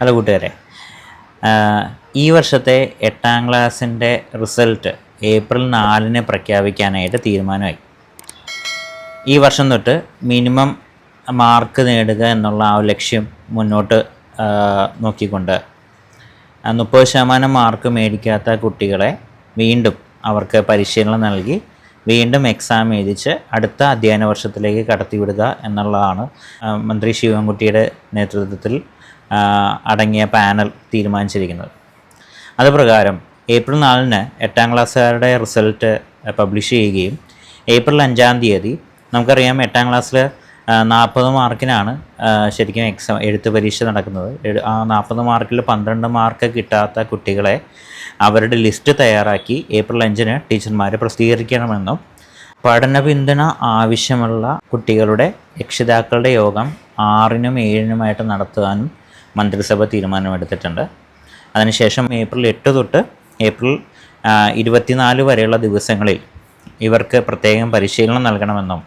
Hello കൂട്ടുകാരെ. ഈ വർഷത്തെ എട്ടാം ക്ലാസ്സിന്റെ റിസൾട്ട് ഏപ്രിൽ നാലിന് പ്രഖ്യാപിക്കാനായിട്ട് തീരുമാനമായി. ഈ വർഷം തൊട്ട് മിനിമം മാർക്ക് നേടുക എന്നുള്ള ആ ലക്ഷ്യം മുന്നോട്ട് നോക്കിക്കൊണ്ട് മുപ്പത് ശതമാനം മാർക്ക് മേടിക്കാത്ത കുട്ടികളെ വീണ്ടും അവർക്ക് പരിശീലനം നൽകി വീണ്ടും എക്സാം എഴുതിച്ച് അടുത്ത അധ്യയന വർഷത്തിലേക്ക് കടത്തിവിടുക എന്നുള്ളതാണ് മന്ത്രി ശിവൻകുട്ടിയുടെ നേതൃത്വത്തിൽ അടങ്ങിയ പാനൽ തീരുമാനിച്ചിരിക്കുന്നത്. അതുപ്രകാരം ഏപ്രിൽ നാലിന് എട്ടാം ക്ലാസ്സുകാരുടെ റിസൾട്ട് പബ്ലിഷ് ചെയ്യുകയും ഏപ്രിൽ അഞ്ചാം തീയതി നമുക്കറിയാം എട്ടാം ക്ലാസ്സിൽ നാൽപ്പത് മാർക്കിനാണ് ശരിക്കും എക്സാം എഴുത്ത് പരീക്ഷ നടക്കുന്നത്. ആ നാൽപ്പത് മാർക്കിൽ പന്ത്രണ്ട് മാർക്ക് കിട്ടാത്ത കുട്ടികളെ അവരുടെ ലിസ്റ്റ് തയ്യാറാക്കി ഏപ്രിൽ അഞ്ചിന് ടീച്ചർമാർ പ്രസിദ്ധീകരിക്കണമെന്നും പഠന പിന്തുണ ആവശ്യമുള്ള കുട്ടികളുടെ രക്ഷിതാക്കളുടെ യോഗം ആറിനും ഏഴിനുമായിട്ട് നടത്താനും മന്ത്രിസഭ തീരുമാനമെടുത്തിട്ടുണ്ട്. അതിനുശേഷം ഏപ്രിൽ എട്ട് തൊട്ട് ഏപ്രിൽ ഇരുപത്തിനാല് വരെയുള്ള ദിവസങ്ങളിൽ ഇവർക്ക് പ്രത്യേകം പരിശീലനം നൽകണമെന്നും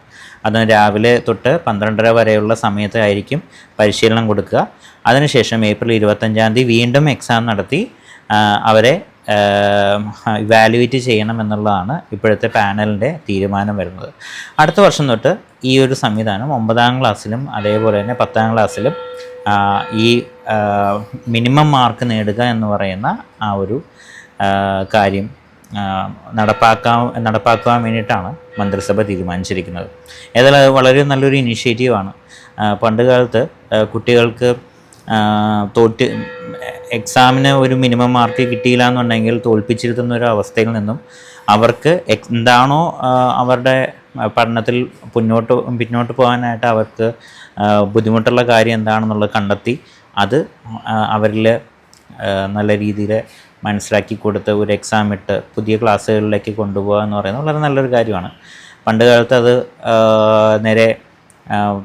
അത് രാവിലെ തൊട്ട് പന്ത്രണ്ടര വരെയുള്ള സമയത്തായിരിക്കും പരിശീലനം കൊടുക്കുക. അതിനുശേഷം ഏപ്രിൽ ഇരുപത്തഞ്ചാം തീയതി വീണ്ടും എക്സാം നടത്തി അവരെ ഇവാലുവേറ്റ് ചെയ്യണം എന്നുള്ളതാണ് ഇപ്പോഴത്തെ പാനലിന്റെ തീരുമാനം വരുന്നത്. അടുത്ത വർഷം തൊട്ട് ഈ ഒരു സംവിധാനം ഒമ്പതാം ക്ലാസ്സിലും അതേപോലെ തന്നെ പത്താം ക്ലാസ്സിലും ഈ മിനിമം മാർക്ക് നേടുക എന്ന് പറയുന്ന ആ ഒരു കാര്യം നടപ്പാക്കാൻ നടപ്പാക്കുവാൻ വേണ്ടിയിട്ടാണ് മന്ത്രിസഭ തീരുമാനിച്ചിരിക്കുന്നത്. ഏതായാലും വളരെ നല്ലൊരു ഇനിഷ്യേറ്റീവാണ് പണ്ട് കാലത്ത് കുട്ടികൾക്ക് തോറ്റ് എക്സാമിന് ഒരു മിനിമം മാർക്ക് കിട്ടിയില്ല എന്നുണ്ടെങ്കിൽ തോൽപ്പിച്ചിരുത്തുന്ന ഒരു അവസ്ഥയിൽ നിന്നും അവർക്ക് എന്താണോ അവരുടെ പഠനത്തിൽ മുന്നോട്ട് പിന്നോട്ട് പോകാനായിട്ട് അവർക്ക് ബുദ്ധിമുട്ടുള്ള കാര്യം എന്താണെന്നുള്ളത് കണ്ടെത്തി അത് അവരിൽ നല്ല രീതിയിൽ മനസ്സിലാക്കി കൊടുത്ത് ഒരു എക്സാം ഇട്ട് പുതിയ ക്ലാസ്സുകളിലേക്ക് കൊണ്ടുപോകുക എന്ന് പറയുന്നത് വളരെ നല്ലൊരു കാര്യമാണ്. പണ്ട് കാലത്ത് അത് നേരെ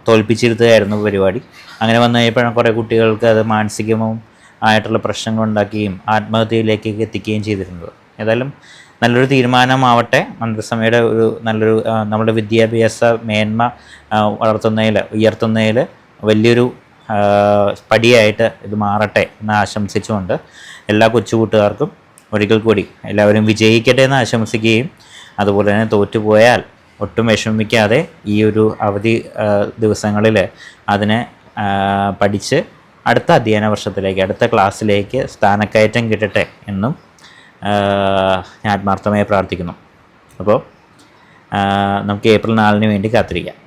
തോൽപ്പിച്ചിരുത്തുകയായിരുന്നു പരിപാടി. അങ്ങനെ വന്നു കഴിഞ്ഞപ്പോഴാണ് കുറേ കുട്ടികൾക്ക് അത് മാനസികവും ആയിട്ടുള്ള പ്രശ്നങ്ങൾ ഉണ്ടാക്കുകയും ആത്മഹത്യയിലേക്കൊക്കെ എത്തിക്കുകയും ചെയ്തിരുന്നത്. ഏതായാലും നല്ലൊരു തീരുമാനമാവട്ടെ. മന്ത്രിസഭയുടെ ഒരു നല്ലൊരു നമ്മുടെ വിദ്യാഭ്യാസ മേന്മ വളർത്തുന്നതിൽ ഉയർത്തുന്നതിൽ വലിയൊരു പടിയായിട്ട് ഇത് മാറട്ടെ എന്ന് ആശംസിച്ചുകൊണ്ട് എല്ലാ കൊച്ചുകൂട്ടുകാർക്കും ഒരിക്കൽ കൂടി എല്ലാവരും വിജയിക്കട്ടെ എന്ന് ആശംസിക്കുകയും അതുപോലെ തന്നെ തോറ്റുപോയാൽ ഒട്ടും വിഷമിക്കാതെ ഈ ഒരു അവധി ദിവസങ്ങളിൽ അതിനെ പഠിച്ച് അടുത്ത അധ്യയന വർഷത്തിലേക്ക് അടുത്ത ക്ലാസ്സിലേക്ക് സ്ഥാനക്കയറ്റം കിട്ടട്ടെ എന്നും ഞാൻ ആത്മാർത്ഥമായി പ്രാർത്ഥിക്കുന്നു. അപ്പോൾ നമുക്ക് ഏപ്രിൽ നാലിന് വേണ്ടി കാത്തിരിക്കാം.